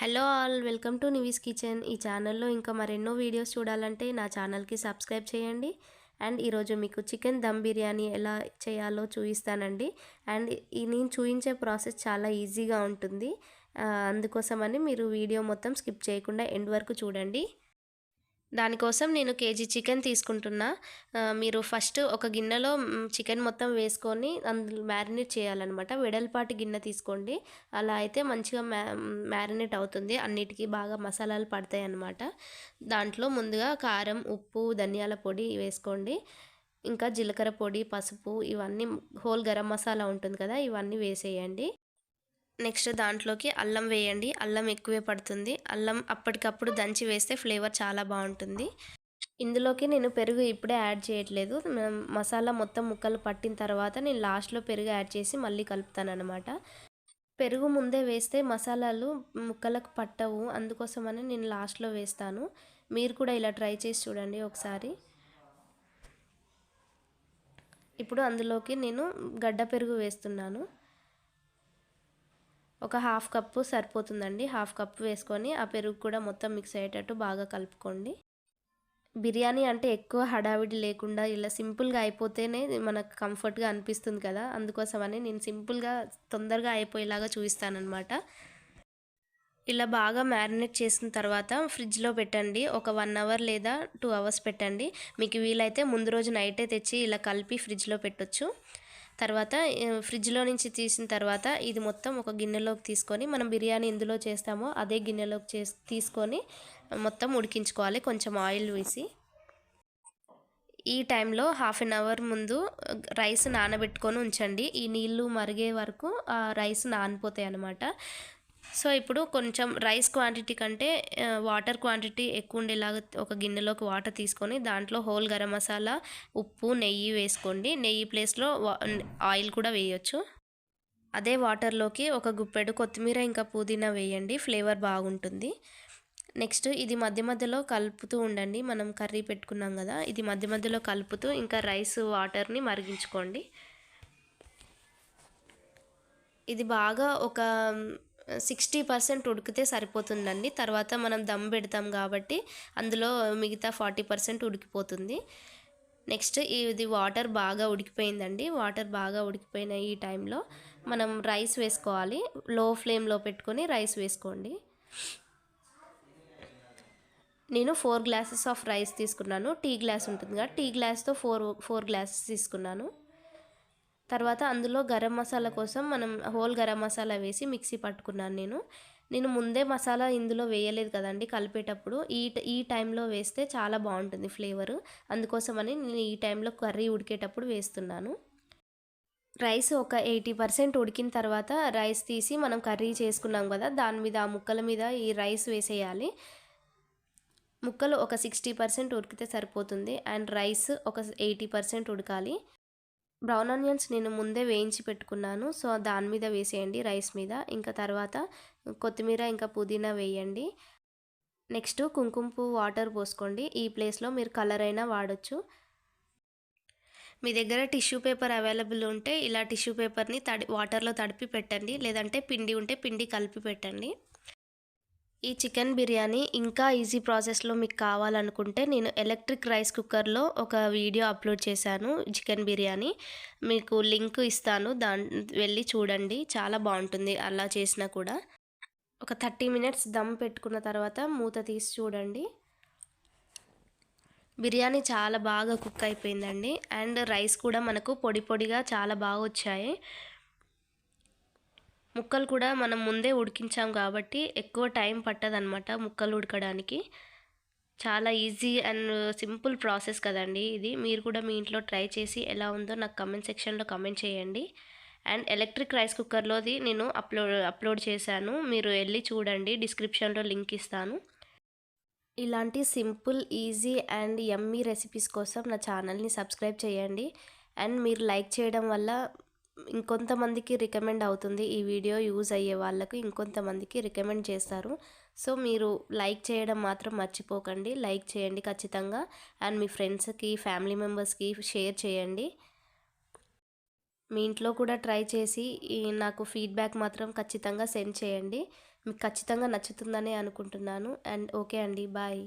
Hello all welcome to Nivi's kitchen. ఈ ఛానల్లో ఇంకా మరెన్నో వీడియోస్ చూడాలంటే నా ఛానల్కి సబ్స్క్రైబ్ చేయండి. అండ్ ఈరోజు మీకు చికెన్ దమ్ బిర్యానీ ఎలా చేయాలో చూపిస్తానండి. అండ్ ఈ నేను చూపించే ప్రాసెస్ చాలా ఈజీగా ఉంటుంది. అందుకోసమని మీరు వీడియో మొత్తం స్కిప్ చేయకుండా ఎండ్ వరకు చూడండి. దానికోసం నేను కేజీ చికెన్ తీసుకుంటున్నా. మీరు ఫస్ట్ ఒక గిన్నెలో చికెన్ మొత్తం వేసుకొని అందులో మ్యారినేట్ చేయాలన్నమాట. వెడల్పాటి గిన్నె తీసుకోండి. అలా అయితే మంచిగా మ్యా మ్యారినేట్ అవుతుంది. అన్నిటికీ బాగా మసాలాలు పడతాయి అన్నమాట దాంట్లో ముందుగా కారం ఉప్పు ధనియాల పొడి వేసుకోండి. ఇంకా జీలకర్ర పొడి పసుపు ఇవన్నీ హోల్ గరం మసాలా ఉంటుంది కదా ఇవన్నీ వేసేయండి. నెక్స్ట్ దాంట్లోకి అల్లం వేయండి. అల్లం ఎక్కువే పడుతుంది. అల్లం అప్పటికప్పుడు దంచి వేస్తే ఫ్లేవర్ చాలా బాగుంటుంది. ఇందులోకి నేను పెరుగు ఇప్పుడే యాడ్ చేయట్లేదు. మసాలా మొత్తం ముక్కలు పట్టిన తర్వాత నేను లాస్ట్లో పెరుగు యాడ్ చేసి మళ్ళీ కలుపుతాను అనమాట పెరుగు ముందే వేస్తే మసాలాలు ముక్కలకు పట్టవు. అందుకోసమని నేను లాస్ట్లో వేస్తాను. మీరు కూడా ఇలా ట్రై చేసి చూడండి ఒకసారి. ఇప్పుడు అందులోకి నేను గడ్డ పెరుగు వేస్తున్నాను. ఒక హాఫ్ కప్పు సరిపోతుందండి. హాఫ్ కప్పు వేసుకొని ఆ పెరుగు కూడా మొత్తం మిక్స్ అయ్యేటట్టు బాగా కలుపుకోండి. బిర్యానీ అంటే ఎక్కువ హడావిడి లేకుండా ఇలా సింపుల్గా అయిపోతేనే మనకు కంఫర్ట్గా అనిపిస్తుంది కదా. అందుకోసమని నేను సింపుల్గా తొందరగా అయిపోయేలాగా చూపిస్తానమాట ఇలా బాగా మ్యారినేట్ చేసిన తర్వాత ఫ్రిడ్జ్లో పెట్టండి. ఒక వన్ అవర్ లేదా టూ అవర్స్ పెట్టండి. మీకు వీలైతే ముందు రోజు నైటే తెచ్చి ఇలా కలిపి ఫ్రిడ్జ్లో పెట్టొచ్చు. తర్వాత ఫ్రిడ్జ్లో నుంచి తీసిన తర్వాత ఇది మొత్తం ఒక గిన్నెలోకి తీసుకొని మనం బిర్యానీ ఎందులో చేస్తామో అదే గిన్నెలోకి చేసి తీసుకొని మొత్తం ఉడికించుకోవాలి. కొంచెం ఆయిల్ వేసి. ఈ టైంలో హాఫ్ అన్ అవర్ ముందు రైస్ నానబెట్టుకొని ఉంచండి. ఈ నీళ్ళు మరిగే వరకు ఆ రైస్ నానిపోతాయి అన్నమాట. సో ఇప్పుడు కొంచెం రైస్ క్వాంటిటీ కంటే వాటర్ క్వాంటిటీ ఎక్కువ ఉండేలాగా ఒక గిన్నెలోకి వాటర్ తీసుకొని దాంట్లో హోల్ గరం మసాలా ఉప్పు నెయ్యి వేసుకోండి. నెయ్యి ప్లేస్లో వా- ఆయిల్ కూడా వేయొచ్చు. అదే వాటర్లోకి ఒక గుప్పెడు కొత్తిమీర ఇంకా పుదీనా వేయండి. ఫ్లేవర్ బాగుంటుంది. నెక్స్ట్ ఇది మధ్య మధ్యలో కలుపుతూ ఉండండి. మనం కర్రీ పెట్టుకున్నాం కదా ఇది మధ్య మధ్యలో కలుపుతూ ఇంకా రైస్ వాటర్ని మరిగించుకోండి. ఇది బాగా ఒక సిక్స్టీ పర్సెంట్ ఉడికితే సరిపోతుందండి. తర్వాత మనం దమ్ పెడతాం కాబట్టి అందులో మిగతా ఫార్టీ పర్సెంట్ ఉడికిపోతుంది. నెక్స్ట్ ఇది వాటర్ బాగా ఉడికిపోయిందండి. వాటర్ బాగా ఉడికిపోయిన ఈ టైంలో మనం రైస్ వేసుకోవాలి. లో ఫ్లేమ్లో పెట్టుకొని రైస్ వేసుకోండి. నేను ఫోర్ గ్లాసెస్ ఆఫ్ రైస్ తీసుకున్నాను. టీ గ్లాస్ ఉంటుంది కదా టీ గ్లాస్తో ఫోర్ ఫోర్ గ్లాసెస్ తీసుకున్నాను. తర్వాత అందులో గరం మసాలా కోసం మనం హోల్ గరం మసాలా వేసి మిక్సీ పట్టుకున్నాను నేను. నేను ముందే మసాలా ఇందులో వేయలేదు కదండి కలిపేటప్పుడు. ఈ ఈ టైంలో వేస్తే చాలా బాగుంటుంది ఫ్లేవర్. అందుకోసమని నేను ఈ టైంలో కర్రీ ఉడికేటప్పుడు వేస్తున్నాను. రైస్ ఒక ఎయిటీ పర్సెంట్ ఉడికిన తర్వాత రైస్ తీసి మనం కర్రీ చేసుకున్నాం కదా దాని మీద ఆ ముక్కల మీద ఈ రైస్ వేసేయాలి. ముక్కలు ఒక సిక్స్టీ పర్సెంట్ ఉడికితే సరిపోతుంది. అండ్ రైస్ ఒక ఎయిటీ పర్సెంట్ ఉడకాలి. బ్రౌన్ ఆనియన్స్ నేను ముందే వేయించి పెట్టుకున్నాను. సో దాని మీద వేసేయండి రైస్ మీద. ఇంకా తర్వాత కొత్తిమీర ఇంకా పుదీనా వేయండి. నెక్స్ట్ కుంకుమ పువ్వు వాటర్ పోసుకోండి. ఈ ప్లేస్లో మీరు కలర్ అయినా వాడచ్చు. మీ దగ్గర టిష్యూ పేపర్ అవైలబుల్ ఉంటే ఇలా టిష్యూ పేపర్ని తడి వాటర్లో తడిపి పెట్టండి. లేదంటే పిండి ఉంటే పిండి కలిపి పెట్టండి. ఈ చికెన్ బిర్యానీ ఇంకా ఈజీ ప్రాసెస్లో మీకు కావాలనుకుంటే నేను ఎలక్ట్రిక్ రైస్ కుక్కర్లో ఒక వీడియో అప్లోడ్ చేశాను చికెన్ బిర్యానీ. మీకు లింక్ ఇస్తాను దాని వెళ్ళి చూడండి. చాలా బాగుంటుంది అలా చేసినా కూడా. ఒక థర్టీ మినిట్స్ దమ్ పెట్టుకున్న తర్వాత మూత తీసి చూడండి. బిర్యానీ చాలా బాగా కుక్ అయిపోయిందండి. అండ్ రైస్ కూడా మనకు పొడి పొడిగా చాలా బాగా వచ్చాయి. ముక్కలు కూడా మనం ముందే ఉడికించాం కాబట్టి ఎక్కువ టైం పట్టదనమాట ముక్కలు ఉడకడానికి. చాలా ఈజీ అండ్ సింపుల్ ప్రాసెస్ కదండి ఇది. మీరు కూడా మీ ఇంట్లో ట్రై చేసి ఎలా ఉందో నాకు కమెంట్ సెక్షన్లో కమెంట్ చేయండి. అండ్ ఎలక్ట్రిక్ రైస్ కుక్కర్లోది నేను అప్లోడ్ అప్లోడ్ చేశాను. మీరు వెళ్ళి చూడండి డిస్క్రిప్షన్లో లింక్ ఇస్తాను. ఇలాంటి simple easy and yummy recipes కోసం నా ఛానల్ని సబ్స్క్రైబ్ చేయండి. అండ్ మీరు లైక్ చేయడం వల్ల ఇంకొంతమందికి రికమెండ్ అవుతుంది ఈ వీడియో యూజ్ అయ్యే వాళ్ళకు ఇంకొంతమందికి రికమెండ్ చేస్తారు. సో మీరు లైక్ చేయడం మాత్రం మర్చిపోకండి. లైక్ చేయండి ఖచ్చితంగా. అండ్ మీ ఫ్రెండ్స్కి ఫ్యామిలీ మెంబర్స్కి షేర్ చేయండి. మీ ఇంట్లో కూడా ట్రై చేసి ఈ నాకు ఫీడ్బ్యాక్ మాత్రం ఖచ్చితంగా సెండ్ చేయండి. మీకు ఖచ్చితంగా నచ్చుతుందని అనుకుంటున్నాను. అండ్ ఓకే అండి. బాయ్.